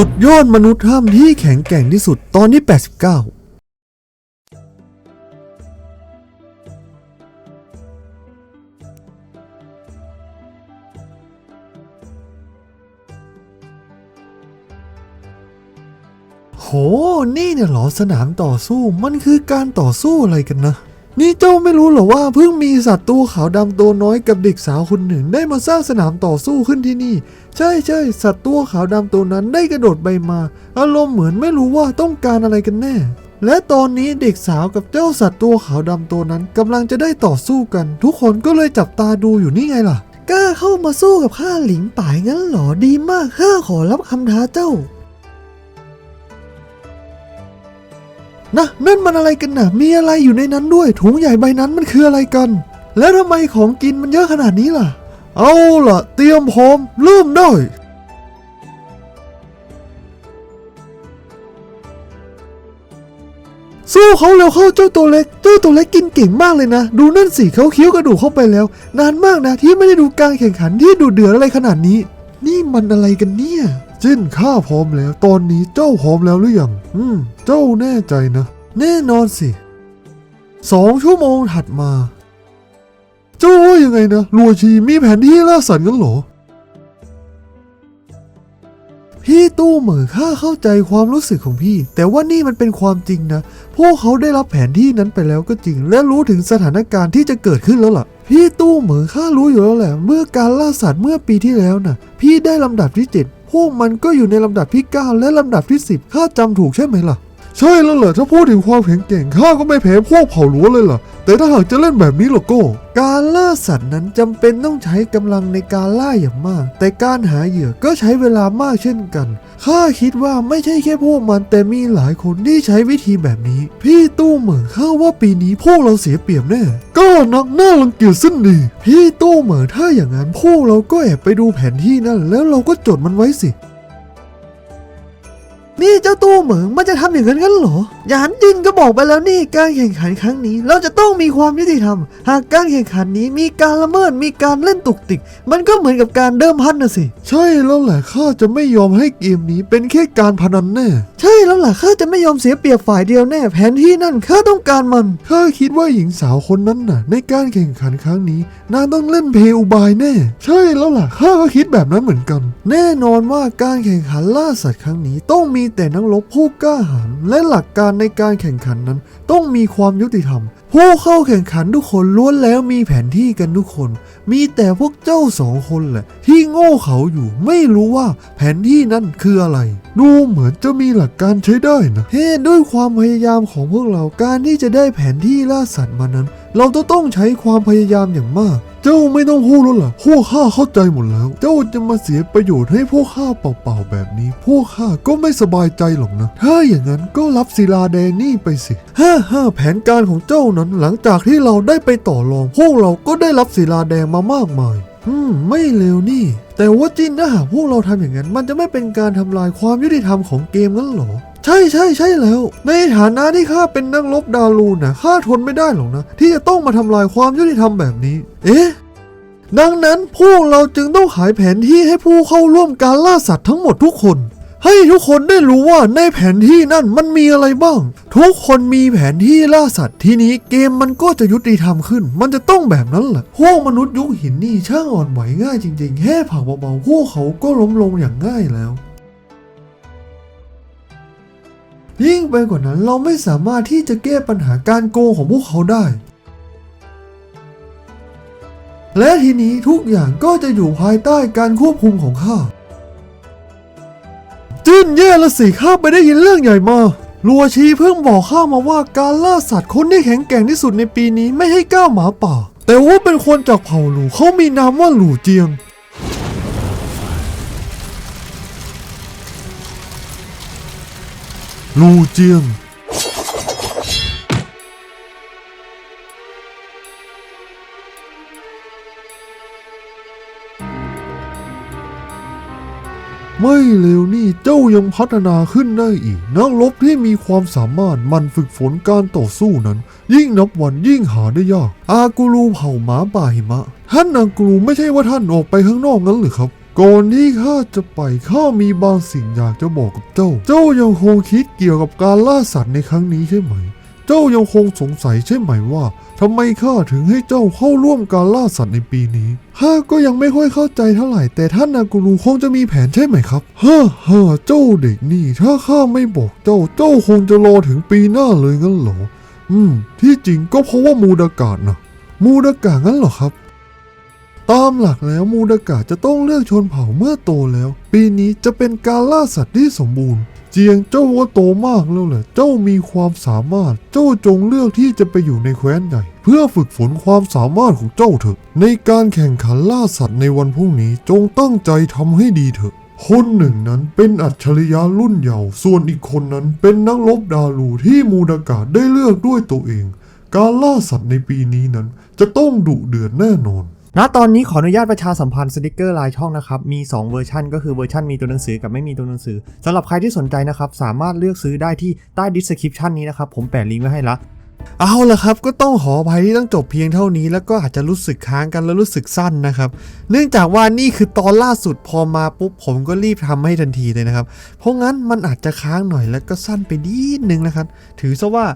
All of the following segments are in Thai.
สุดยอดมนุษย์ถ้ำที่แข็งแกร่งที่สุดตอนที่ 89โห นี่เนี่ยหรอสนามต่อสู้ มันคือการต่อสู้อะไรกันนะ นี่เจ้าไม่รู้เหรอว่าเพิ่งมีสัตว์ตัวขาวดำตัวน้อยกับเด็กสาวคนหนึ่ง ได้มาสร้างสนามต่อสู้ขึ้นที่นี่ ใช่ใช่สัตว์ตัวขาวดำตัวนั้นได้กระโดดไปมา อารมณ์เหมือนไม่รู้ว่าต้องการอะไรกันแน่ และตอนนี้เด็กสาวกับเจ้าสัตว์ตัวขาวดำตัวนั้นกำลังจะได้ต่อสู้กัน ทุกคนก็เลยจับตาดูอยู่นี่ไงล่ะกล้าเข้ามาสู้กับข้าหลิงป่ายงั้นเหรอดีมากข้าขอรับคำท้าเจ้า นะนั่นมันอะไรกันนะมีอะไรอยู่ในนั้นด้วย ถุงใหญ่ใบนั้นมันคืออะไรกัน แล้วทำไมของกินมันเยอะขนาดนี้ล่ะ เอาล่ะ เตรียมพร้อมเริ่มได้สู้เขาเร็วเข้าเจ้าตัวเล็ก เจ้าตัวเล็กกินเก่งมากเลยนะ ดูนั่นสิเขาเคี้ยวกระดูกเข้าไปแล้ว นานมากนะที่ไม่ได้ดูการแข่งขันที่ดูเดือดอะไรขนาดนี้ นี่มันอะไรกันเนี่ย จิ้นข้าพร้อมแล้ว ตอนนี้เจ้าพร้อมแล้วหรือยัง อืม เจ้าแน่ใจนะ แน่นอนสิสองชั่วโมงถัดมา เจ้าว่ายังไงนะลัวชีมีแผนที่ล่าสัตว์กันหรอ พี่ตู้เหมือข้าเข้าใจความรู้สึกของพี่ แต่ว่านี่มันเป็นความจริงนะ พวกเขาได้รับแผนที่นั้นไปแล้วก็จริง และรู้ถึงสถานการณ์ที่จะเกิดขึ้นแล้วล่ะพี่ตู้เหมือข้ารู้อยู่แล้วแหละ เมื่อการล่าสัตว์เมื่อปีที่แล้วน่ะ พี่ได้ลำดับที่ 7 พวกมันก็อยู่ในลำดับที่ 9 และลำดับที่ 10 ข้าจำถูกใช่ไหมล่ะ ใช่แล้วเหรอถ้าพูดถึงความแข็งแกร่งข้าก็ไม่แพ้พวกเผ่าหลวเลยล่ะ แต่ถ้าหากจะเล่นแบบนี้ล่ะก็ การล่าสัตว์นั้นจำเป็นต้องใช้กำลังในการล่าอย่างมาก แต่การหาเหยื่อก็ใช้เวลามากเช่นกันข้าคิดว่าไม่ใช่แค่พวกมันแต่มีหลายคนที่ใช้วิธีแบบนี้ พี่ตู้เหมือข้าว่าปีนี้พวกเราเสียเปรียบแน่ก็นักหน้ารังเกียจสิ้นดี พี่ตู้เหมือถ้าอย่างนั้นพวกเราก็แอบไปดูแผนที่นั่นแล้วเราก็จดมันไว้สิ นี่เจ้าตู้เหมิงมันจะทำอย่างนั้นกันเหรอ ยานจินก็บอกไปแล้วนี่การแข่งขันครั้งนี้ เราจะต้องมีความยุติธรรม หากการแข่งขันนี้มีการละเมิดมีการเล่นตุกติก มันก็เหมือนกับการเดิมพันนะสิ ใช่แล้วแหละข้าจะไม่ยอมให้เกมนี้เป็นแค่การพนันแน่ ใช่แล้วล่ะข้าจะไม่ยอมเสียเปรียบฝ่ายเดียวแน่ แผนที่นั่นข้าต้องการมันข้าคิดว่าหญิงสาวคนนั้นน่ะ ในการแข่งขันครั้งนี้นางต้องเล่นเพลอุบายแน่ ใช่แล้วล่ะข้าก็คิดแบบนั้นเหมือนกัน แน่นอนว่าการแข่งขันล่าสัตว์ครั้งนี้ต้องมีแต่นักรบผู้กล้าหาญและหลักการในการแข่งขันนั้น ต้องมีความยุติธรรม ผู้เข้าแข่งขันทุกคนล้วนแล้วมีแผนที่กันทุกคน มีแต่พวกเจ้าสองคนแหละ ที่โง่เขาอยู่ไม่รู้ว่าแผนที่นั้นคืออะไร ดูเหมือนจะมีหลักการใช้ได้นะเฮ้ด้วยความพยายามของพวกเราการที่จะได้แผนที่ล่าสัตว์มานั้น เราต้องต้องใช้ความพยายามอย่างมาก เจ้าไม่ต้องพูดแล้วล่ะ พวกข้าเข้าใจหมดแล้ว เจ้าจะมาเสียประโยชน์ให้พวกข้าเปล่าๆแบบนี้ พวกข้าก็ไม่สบายใจหรอกนะ ถ้าอย่างนั้นก็รับศิลาแดงนี่ไปสิฮ่าฮ่าแผนการของเจ้านั้นหลังจากที่เราได้ไปต่อรอง พวกเราก็ได้รับศิลาแดงมามากมาย อืม ไม่เลวนี่ แต่ว่าจินถ้าหากพวกเราทำอย่างนั้น มันจะไม่เป็นการทำลายความยุติธรรมของเกมงั้นหรอ ใช่ใช่ใช่แล้ว ในฐานะที่ข้าเป็นนักรบดารูนนะข้าทนไม่ได้หรอกนะ ที่จะต้องมาทำลายความยุติธรรมแบบนี้ เอ๊ะดังนั้นพวกเราจึงต้องขายแผนที่ให้ผู้เข้าร่วมการล่าสัตว์ทั้งหมดทุกคน ให้ทุกคนได้รู้ว่าในแผนที่นั่นมันมีอะไรบ้าง ทุกคนมีแผนที่ล่าสัตว์ทีนี้เกมมันก็จะยุติธรรมขึ้น มันจะต้องแบบนั้นแหละพวกมนุษย์ยุคหินนี่ช่างอ่อนไหวง่ายจริงๆแค่เผาเบาๆพวกเขาก็ล้มลงอย่างง่ายแล้ว ยิ่งไปกว่านั้นเราไม่สามารถที่จะแก้ปัญหาการโกงของพวกเขาได้ และทีนี้ทุกอย่างก็จะอยู่ภายใต้การควบคุมของข้าจิ้นแย่ละสิข้าไปได้ยินเรื่องใหญ่มาลัวชีเพิ่งบอกข้ามาว่าการล่าสัตว์คนที่แข็งแกร่งที่สุดในปีนี้ไม่ให้ก้าวหมาป่า แต่ว่าเป็นคนจากเผ่าหลูเขามีนามว่าหลูเจียง ลูเจียง ไม่เร็วนี่เจ้ายังพัฒนาขึ้นได้อีก นักรบที่มีความสามารถมันฝึกฝนการต่อสู้นั้น ยิ่งนับวันยิ่งหาได้ยาก อากูรูเผ่าหมาป่าหิมะ ท่านอากูรูไม่ใช่ว่าท่านออกไปข้างนอกนั้นหรือครับ ก่อนที่ข้าจะไปข้ามีบางสิ่งอยากจะบอกกับเจ้า เจ้ายังคงคิดเกี่ยวกับการล่าสัตว์ในครั้งนี้ใช่ไหม เจ้ายังคงสงสัยใช่ไหมว่าทำไมข้าถึงให้เจ้าเข้าร่วมการล่าสัตว์ในปีนี้ข้าก็ยังไม่ค่อยเข้าใจเท่าไหร่ แต่ท่านนากูรูคงจะมีแผนใช่ไหมครับฮ่าฮ่าเจ้าเด็กนี่ ถ้าข้าไม่บอกเจ้า เจ้าคงจะรอถึงปีหน้าเลยงั้นเหรอ อืม ที่จริงก็เพราะว่ามูดากาศนะมูดากาศงั้นเหรอครับ ตามหลักแล้วมูดากาจะต้องเลือกชนเผ่าเมื่อโตแล้ว ปีนี้จะเป็นการล่าสัตว์ที่สมบูรณ์ เจียงเจ้าก็โตมากแล้วแหละ เจ้ามีความสามารถ เจ้าจงเลือกที่จะไปอยู่ในแคว้นใหญ่ เพื่อฝึกฝนความสามารถของเจ้าเถอะ ในการแข่งขันล่าสัตว์ในวันพรุ่งนี้จงตั้งใจทำให้ดีเถอะ คนหนึ่งนั้นเป็นอัจฉริยะรุ่นเยาว์ส่วนอีกคนนั้นเป็นนักรบดารูที่มูดากาได้เลือกด้วยตัวเอง การล่าสัตว์ในปีนี้นั้นจะต้องดุเดือดแน่นอน ณตอนนี้ขออนุญาตประชาสัมพันธ์สติกเกอร์ลายช่องนะครับ มี 2 เวอร์ชันก็คือเวอร์ชันมีตัวหนังสือกับไม่มีตัวหนังสือสำหรับใครที่สนใจนะครับ สามารถเลือกซื้อได้ที่ใต้ดิสคริปชันนี้นะครับ ผมแปะลิงก์ไว้ให้ละเอาละครับ ก็ต้องขออภัยที่ต้องจบเพียงเท่านี้ แล้วก็อาจจะรู้สึกค้างกันแล้วรู้สึกสั้นนะครับ เนื่องจากว่านี่คือตอนล่าสุดพอมาปุ๊บผมก็รีบทำให้ทันทีเลยนะครับ เพราะงั้นมันอาจจะค้างหน่อยแล้วก็สั้นไปนิดนึงนะครับ ถือซะว่า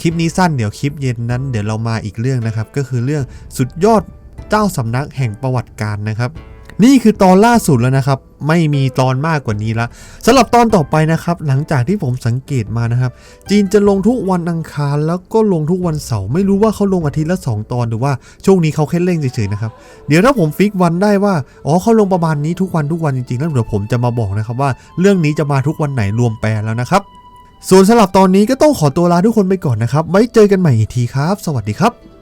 คลิปนี้สั้นเดี๋ยวคลิปเย็นนั้นเดี๋ยวเรามาอีกเรื่องนะครับ ก็คือเรื่องสุดยอด เจ้าสำนักแห่งประวัติการนะครับ นี่คือตอนล่าสุดแล้วนะครับ ไม่มีตอนมากกว่านี้ละสำหรับตอนต่อไปนะครับ หลังจากที่ผมสังเกตมานะครับ จีนจะลงทุกวันอังคารแล้วก็ลงทุกวันเสาร์ไม่รู้ว่าเขาลงอาทิตย์ละ 2 ตอนหรือว่าช่วงนี้เขาแค่เร่งเฉยๆนะครับเดี๋ยวถ้าผมฟิกวันได้ว่าอ๋อเขาลงประมาณนี้ทุกวันทุกวันจริงๆแล้วเดี๋ยวผมจะมาบอกนะครับว่า เรื่องนี้จะมาทุกวันไหนรวมแปลแล้วนะครับส่วนสำหรับตอนนี้ก็ต้องขอตัวลาทุกคนไปก่อนนะครับ ไว้เจอกันใหม่อีกทีครับ สวัสดีครับ